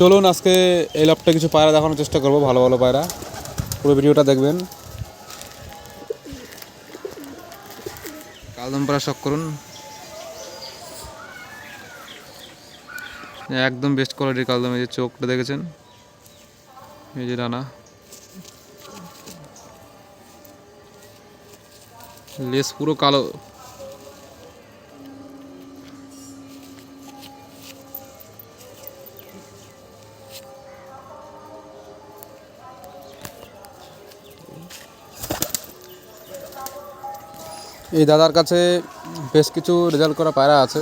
চলুন আজকে এই লপটা কিছু পায়রা দেখানোর চেষ্টা করব, ভালো ভালো পায়রা। পুরো ভিডিওটা দেখবেন। কালদম পায়রা শখ করুন। একদম বেস্ট কোয়ালিটির কালদম, এই যে চোখটা দেখেছেন? এই যে রানা লেস পুরো কালো। এই দাদার কাছে বেশ কিছু রেজাল্ট করা পায়রা আছে।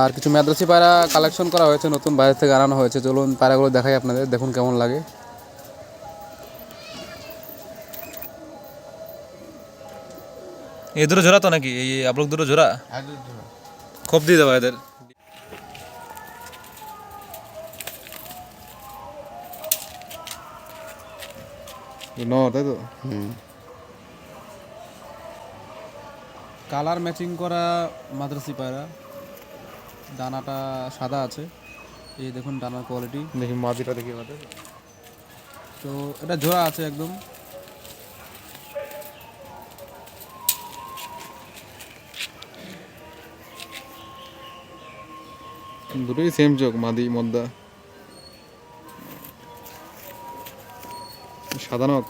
আর কিছু মাদ্রাসি পায়রা কালেকশন করা হয়েছে নতুন বাইরে থেকে আনানো হয়েছে। চলুন পায়রাগুলো দেখাই আপনাদের দেখুন কেমন লাগে। এই দুটো জোড়া তো নাকি? এই আপলোক দুটো জোড়া? খোপ দিয়ে দেবো এদের। ন তাই তো? কালার ম্যাচিং করা মাদ্রাসি পায়রা। ডানাটা সাদা আছে। এই দেখুন ডানার কোয়ালিটি দেখি মাদিটা দেখি আমাদের। তো এটা জোড়া আছে একদম। দুটোই সেম চোখ মাদি মদ্দা। সাদা নখ।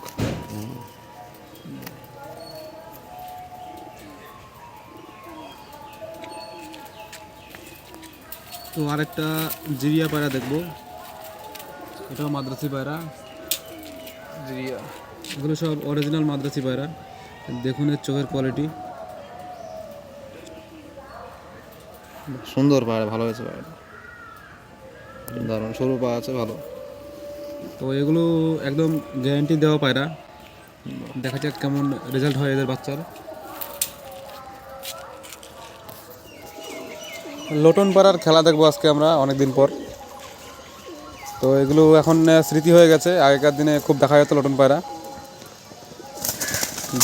তো আরেকটা জিরিয়া পায়রা দেখব। এটাও মাদ্রাসি পায়রা। জিরিয়া। এগুলো সব অরিজিনাল মাদ্রাসি পায়রা। দেখুন এর চোখের কোয়ালিটি সুন্দর পায়রা ভালো হয়েছে পায়রা দারুণ সরু পা আছে ভালো। তো এগুলো একদম গ্যারান্টি দেওয়া পায়রা। দেখা যাক কেমন রেজাল্ট হয় এদের বাচ্চার। লোটন পাড়ার খেলা দেখব আজকে আমরা অনেক দিন পর। তো এগুলো এখন স্মৃতি হয়ে গেছে। আগেকার দিনে খুব দেখা যেত লোটন পায়রা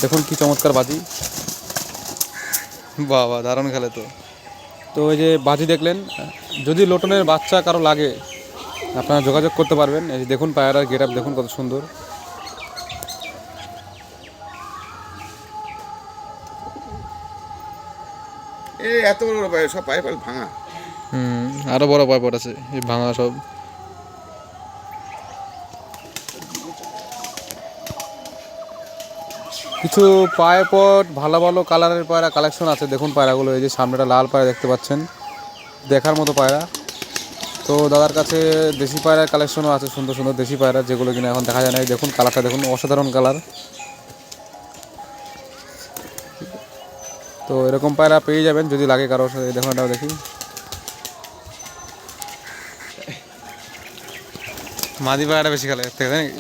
দেখুন কি চমৎকার বাজি। বাবা, দারুণ খেলে তো। তো এই যে বাজি দেখলেন, যদি লোটনের বাচ্চা কারও লাগে, আপনারা যোগাযোগ করতে পারবেন। এই দেখুন পায়রার গেট দেখুন কত সুন্দর। এই এত বড় বড় পায়ে সব পায়ে পায়ে ভাঙা। হুম আরও বড় পাইপট আছে এই ভাঙা সব। কিছু পায়পট ভালো ভালো কালারের পায়রা কালেকশন আছে। দেখুন পায়রাগুলো এই যে সামনেটা লাল পায়রা দেখতে পাচ্ছেন। দেখার মতো পায়রা। তো দাদার কাছে দেশি পায়রার কালেকশনও আছে সুন্দর সুন্দর দেশি পায়রা যেগুলো কিনা এখন দেখা যায় না এই দেখুন কালারটা দেখুন অসাধারণ কালার তো এরকম পায়রা পেয়ে যাবেন, যদি লাগে কারোর সাথে, দেখুন, এটাও দেখি। মাদি পায়রাটা বেশি খেলে থেকে নাকি?